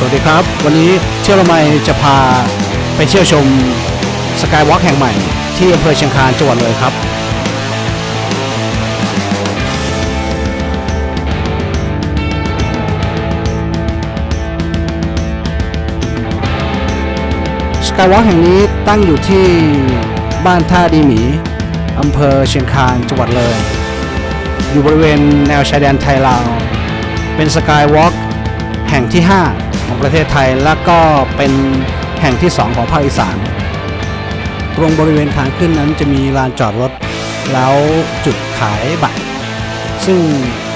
สวัสดีครับ วันนี้เที่ยวละไมจะพาไปเที่ยวชมสกายวอล์กแห่งใหม่ที่อำเภอเชียงคานจังหวัดเลยครับ สกายวอล์กแห่งนี้ตั้งอยู่ที่บ้านท่าดีหมีอำเภอเชียงคานจังหวัดเลย อยู่บริเวณแนวชายแดนไทยลาว เป็นสกายวอล์กแห่งที่ 5 ของประเทศไทย และก็เป็นแห่งที่ 2 ของภาคอีสาน ตรงบริเวณทางขึ้นนั้นจะมีลานจอดรถ แล้วจุดขายบัตร ซึ่ง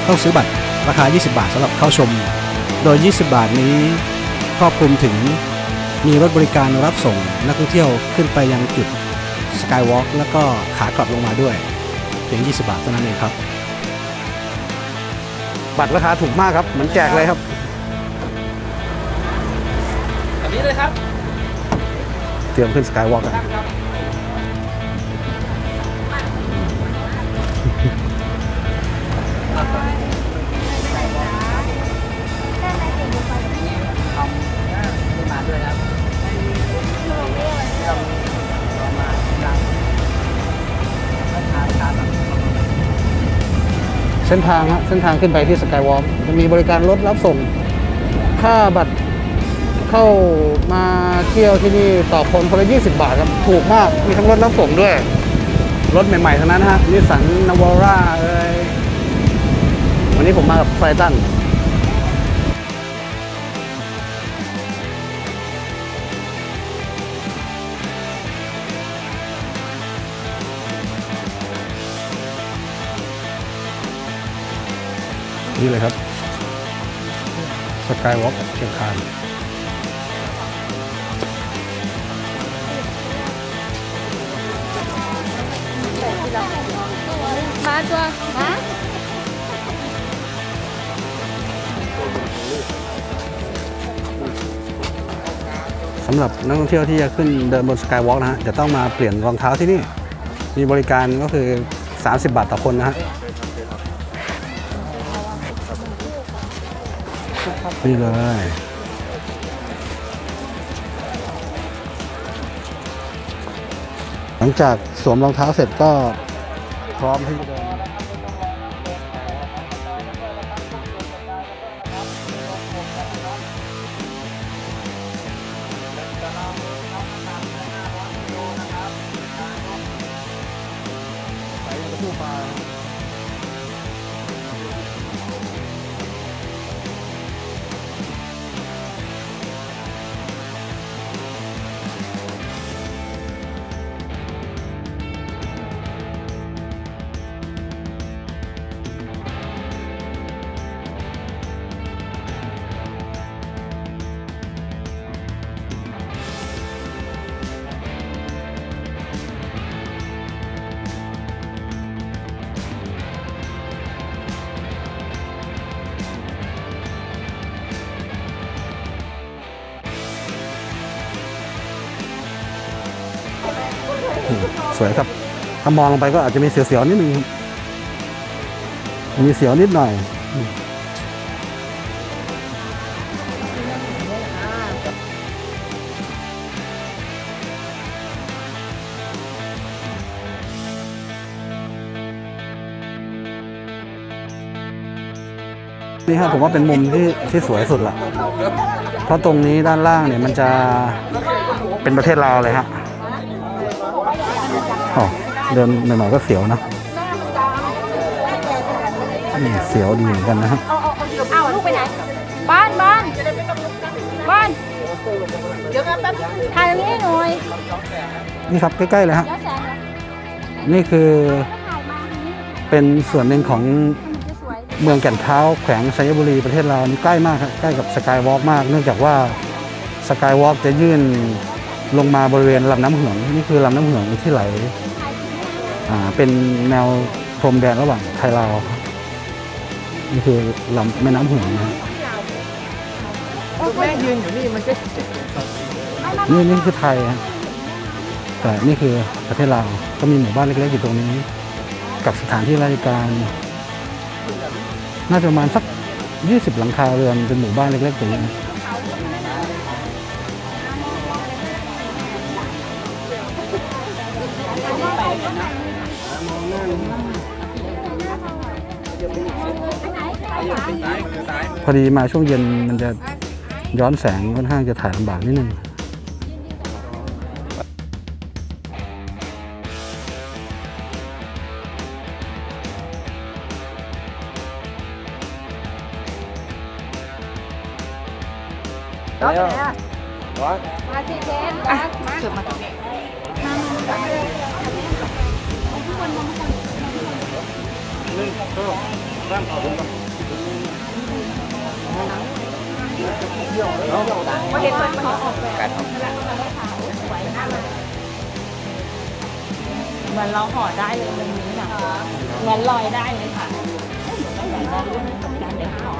ต้องซื้อบัตรราคา 20 บาทสำหรับเข้าชม โดย 20 บาทนี้ครอบคลุมถึงมีรถบริการรับส่งนักท่องเที่ยวขึ้นไปยังจุดสกายวอล์กแล้วก็ขากลับลงมาด้วยเพียง 20 บาทเท่านั้นเองครับ บัตรราคาถูกมากครับ เหมือนแจกเลยครับแบบ นี้เลยครับ เตรียมขึ้นสกายวอล์กกัน มาด้วยครับมาดังทางทางแบบเส้นทางฮะเส้นทางขึ้นไปที่สกายวอล์กจะมีบริการรถรับส่ง ค่าบัตร เข้ามาเที่ยวที่นี่ต่อคนคนละ 20 บาทครับ ถูกมาก มีทั้งรถรับส่งด้วย รถใหม่ๆทั้งนั้นฮะนิสสันนาวาร่าเอ้ยวันนี้ผมมากับไฟตันนี่เลยครับ สกายวอล์กเชียงคาน ตัวมาสำหรับนักท่องเที่ยวที่จะขึ้นเดินบนสกายวอล์กนะฮะจะต้องมาเปลี่ยนรองเท้าที่นี่ มีบริการก็คือ 30 บาทต่อคนนะฮะนี่เลยหลังจากสวมรองเท้าเสร็จก็พร้อมที่จะเดิน สวยครับ ถ้ามองลงไปก็อาจจะมีเสียวๆนิดนึง มีเสียวนิดหน่อยนี่ครับผมว่าเป็นมุมที่ที่สวยสุดละ เพราะตรงนี้ด้านล่างเนี่ยมันจะเป็นประเทศลาวเลยฮะ อ๋อเดินหน่อยๆก็เสียวนะนี่เสียวดีเหมือนกันนะฮะเอาลูกไปไหน บ้านบ้านบ้านเดี๋ยวแป๊บถ่ายตรงนี้ให้หน่อยนี่ครับใกล้ๆเลยฮะแล้วแสงเหรอนี่คือถ่ายมาทางนี้เป็นส่วนหนึ่งของมันจะสวยเมืองแก่นเท้าแขวงชัยบุรีประเทศลาวนี่ใกล้มากครับใกล้กับสกายวอล์กมาก เนื่องจากว่าสกายวอล์กจะยื่น ลงมาบริเวณลำน้ำเหืองนี่คือลำน้ำเหืองที่ไหลอ่าเป็นแนวพรมแดนระหว่างไทยลาวครับนี่คือลำแม่น้ำเหืองนะฮะแม่ยืนอยู่นี่มันก็นี่นี่คือไทยฮะแต่นี่คือประเทศลาวก็มีหมู่บ้านเล็กๆอยู่ตรงนี้ กับสถานที่ราชการ น่าจะประมาณสัก 20 หลังคาเรือนเป็นหมู่บ้านเล็กๆตรงนี้ พอดีมาช่วงเย็นมันจะย้อนแสงค่อนข้างจะถ่ายลำบากนิดนึงมาสิเจนมามาเกือบมาตรงนี้มามามา เหมือนเราห่อได้เลยตรงนี้นะเหมือนลอยได้เลยค่ะเหมือนเราเรื่องของการเด็กห่อ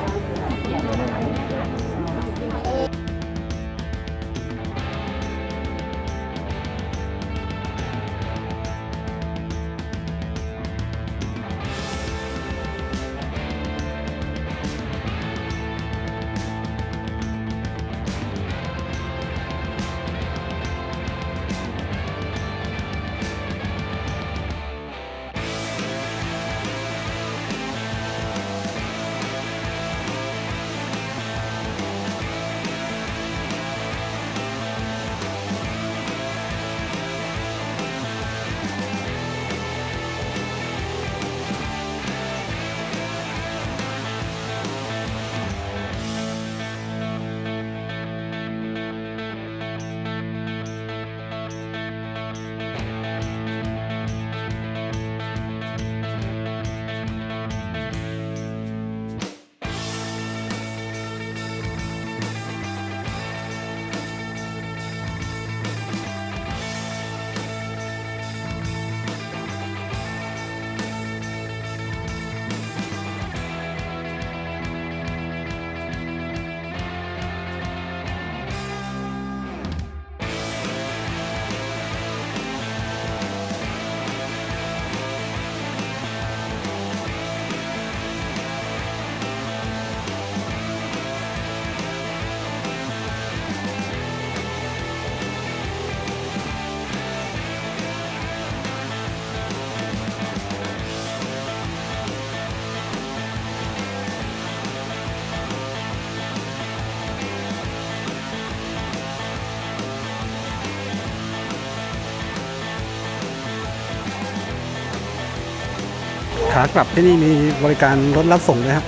ขากลับที่นี่มีบริการรถรับส่งด้วยครับ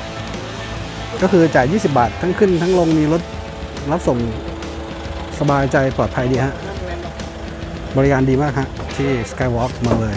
ก็คือจ่าย 20 บาททั้งขึ้นทั้งลงมีรถรับส่งสบายใจปลอดภัยดีฮะบริการดีมากฮะที่ Skywalk มาเลย